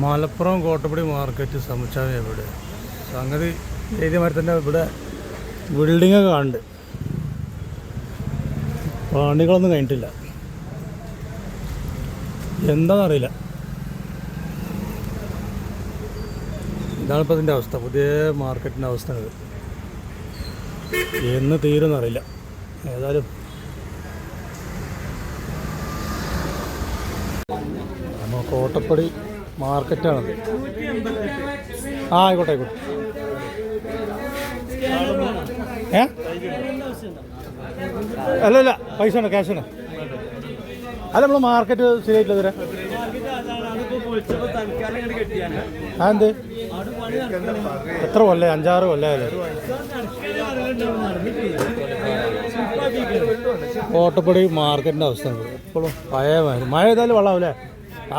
Malappuram Kottappadi market സമുച്ചയം എവിടെ? സംഗതി തന്നെ ഇവിടെ ബിൽഡിംഗ് ഒക്കെ കാണുന്നുണ്ട് പണികളൊന്നും കഴിഞ്ഞിട്ടില്ല. എന്താണെന്നറിയില്ല ഇതാണിപ്പോൾ അതിന്റെ അവസ്ഥ. പുതിയ മാർക്കറ്റിന്റെ അവസ്ഥ ഇത് എന്ന് തീരുമെന്നറിയില്ല ഏതായാലും നമ്മൾ കോട്ടപ്പടി മാർക്കറ്റാണത്. ആ ആയിക്കോട്ടെ ആയിക്കോട്ടെ. ഏ? അല്ല അല്ല പൈസ ഉണ്ട് ക്യാഷ് ഉണ്ട്. അല്ല നമ്മൾ മാർക്കറ്റ് ശരിയായിട്ടില്ല എന്ത് എത്ര കൊല്ലേ? അഞ്ചാറ് കൊല്ലേ കോട്ടപ്പടി മാർക്കറ്റിന്റെ അവസ്ഥ. ഇപ്പോഴും പഴയ മഴ ചെയ്താലും വെള്ളമാവില്ലേ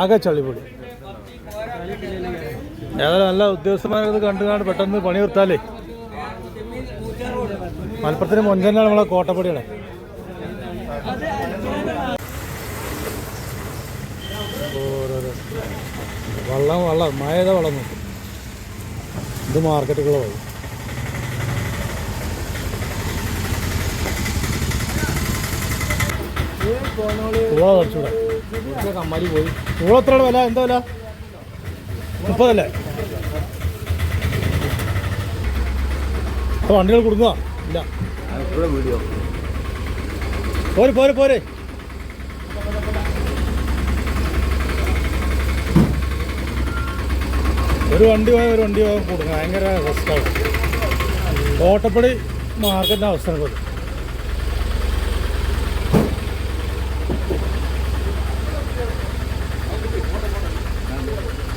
ആകെ ചളിപ്പൊടി ഏതായാലും നല്ല ഉദ്യോഗസ്ഥന്മാരത് കണ്ടുകൊണ്ട് പെട്ടെന്ന് പണി നിർത്താലേ മലപ്പുറത്തിന് മുൻതന്നെയാണ് നമ്മളെ കോട്ടപ്പടിയുടെ. ഓരോരോ വെള്ളം വെള്ളം മഴ വെള്ളം നോക്കും ഇത് മാർക്കറ്റുകളെ വഴി. തൂള കുറച്ചുകൂടെ. കമ്മാരി പോയി എത്ര വില? എന്താ വില? മുപ്പതല്ലേ? അപ്പോൾ വണ്ടികൾ കൊടുക്കുക ഇല്ല. പോരെ പോരെ പോരെ. ഒരു വണ്ടി പോയ ഒരു വണ്ടി പോയ കൊടുക്കുക ഭയങ്കര റിസ്ക്കാണ് ഓട്ടപ്പടി മാർക്കറ്റിന്റെ അവസരം പോലെ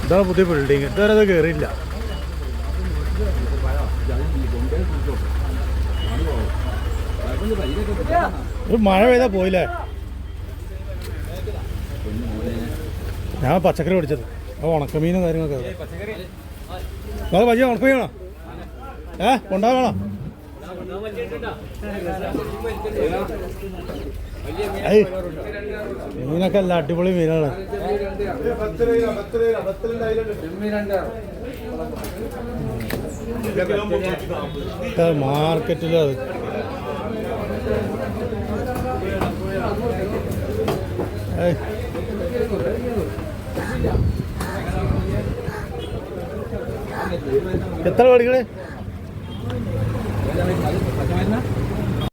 ഇതാണ് പുതിയ ബിൽഡിങ് ഇതുവരെ അത് കയറിയില്ല മഴ പെയ്താ പോയില്ലേ? ഞാൻ പച്ചക്കറി പിടിച്ചത് അപ്പോൾ ഉണക്കമീനും കാര്യങ്ങളൊക്കെ. അത് പയ്യ ഉണക്കമീനാണോ? ഏ കൊണ്ടാകണോ മീനൊക്കെ അല്ല അടിപൊളി മീനാണ്. മാർക്കറ്റിൽ അത്. എത്ര പഠിക്കണേ Dari saya, 行